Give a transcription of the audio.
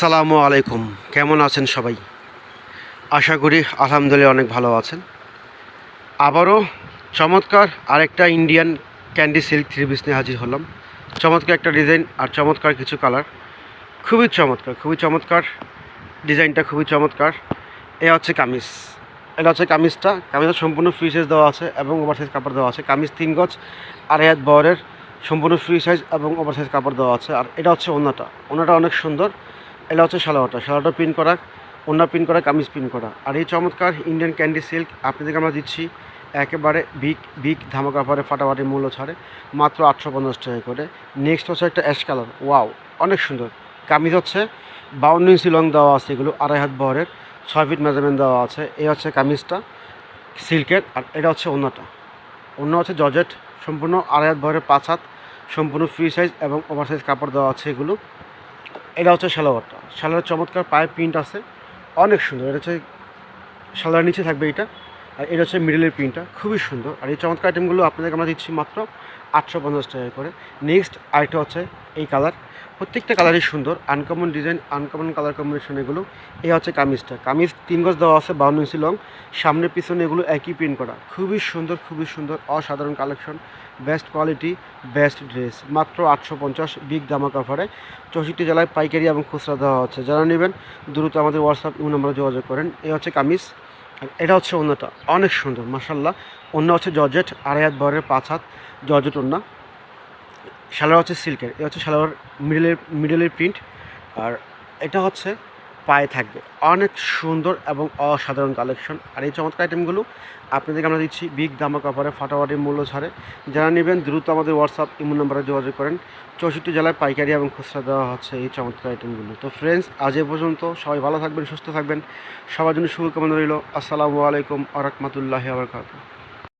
আসসালামু আলাইকুম। কেমন আছেন সবাই? আশা করি আলহামদুলিল্লাহ অনেক ভালো আছেন। আবারও চমৎকার আরেকটা Indian candy silk three piece নিয়ে হাজির হলাম। চমৎকার একটা ডিজাইন আর চমৎকার কিছু কালার খুবই চমৎকার খুবই চমৎকার। ডিজাইনটা খুবই চমৎকার। এ হচ্ছে কামিজ। এটা হচ্ছে কামিজটা। কামিজটা সম্পূর্ণ ফ্রি সাইজ দেওয়া আছে এবং ওভার সাইজ কাপড় দেওয়া আছে। কামিজ তিন গজ, আড়াই হাত বহরের, সম্পূর্ণ ফ্রি সাইজ এবং ওভার সাইজ কাপড় দেওয়া আছে। আর এটা হচ্ছে ওনাটা ওনাটা অনেক সুন্দর। এটা হচ্ছে সালোয়ারটা সালোয়ারটা প্রিন্ট করা ওনা প্রিন্ট করা, কামিজ প্রিন্ট করা। আর এই চমৎকার ইন্ডিয়ান ক্যান্ডি সিল্ক আপনাদেরকে আমরা দিচ্ছি একেবারে বিগ বিগ ধামাকা পরে ফাটাফাটি মূল্য ছাড়ে, মাত্র আটশো পঞ্চাশ টাকা করে। নেক্সট হচ্ছে একটা অ্যাশ কালার ওয়াও অনেক সুন্দর। কামিজ হচ্ছে বাউন্ন ইঞ্চি লং দেওয়া আছে এগুলো, আড়াই হাত বহরের, ছয় ফিট মেজারমেন্ট দেওয়া আছে। এই হচ্ছে কামিজটা সিল্কের আর এটা হচ্ছে অন্যটা অন্য হচ্ছে জর্জেট, সম্পূর্ণ আড়াই হাত বহরের, পাঁচ হাত, সম্পূর্ণ ফ্রি সাইজ এবং ওভার সাইজ কাপড় দেওয়া আছে এগুলো। এটা হচ্ছে সালোয়ারটা সালোয়ার চমৎকার পায়ে প্রিন্ট আছে। অনেক সুন্দর। এটা হচ্ছে সালোয়ার নিচে থাকবে এটা। আর এটা হচ্ছে মিডলের প্রিন্টটা খুবই সুন্দর। আর এই চমৎকার আইটেমগুলো আপনাদেরকে আমরা দিচ্ছি মাত্র আটশো পঞ্চাশ টাকা করে। নেক্সট আরেকটা হচ্ছে এই কালার। প্রত্যেকটা কালারই সুন্দর uncommon design uncommon colour combination এগুলো। এই হচ্ছে কামিজটা। কামিজ তিন গজ দেওয়া আছে, বাউন্ন ইঞ্চি লং সামনে, পিছনে এগুলো একই প্রিন্ট করা। খুবই সুন্দর খুবই সুন্দর, অসাধারণ collection best quality best dress মাত্র আটশো পঞ্চাশ বিগ দামা কাভারে চৌষট্টি জেলায় পাইকারি এবং খুচরা দেওয়া হচ্ছে। যারা নেবেন, দ্রুত আমাদের হোয়াটসঅ্যাপ ইউ নম্বরে যোগাযোগ করেন। এই হচ্ছে কামিজ। এটা হচ্ছে অন্যটা অনেক সুন্দর মাসাল্লাহ অন্য হচ্ছে জর্জেট, আড়াই হাত বরের পাঁচ হাত জর্জেট অন্য সালোয়ার হচ্ছে সিল্কের এটা হচ্ছে সালোয়ার মিডলের মিডলের প্রিন্ট আর এটা হচ্ছে পায়ে থাকবে। অনেক সুন্দর এবং অসাধারণ কালেকশন আর এই চমৎকার আইটেমগুলো আপনাদেরকে আমরা দিচ্ছি বিগ দামা কাপড়ে ফাটাফাটি মূল্য ছাড়ে। যারা নেবেন, দ্রুত আমাদের হোয়াটসঅ্যাপ ইমো নম্বরে যোগাযোগ করেন। চৌষট্টি জেলায় পাইকারি এবং খুচরা দেওয়া হচ্ছে এই চমৎকার আইটেমগুলো তো ফ্রেন্ডস আজ এ পর্যন্ত সবাই ভালো থাকবেন, সুস্থ থাকবেন। সবার জন্য শুভকামনা রইল। আসসালামু আলাইকুম আ রহমতুল্লাহি আবরকাত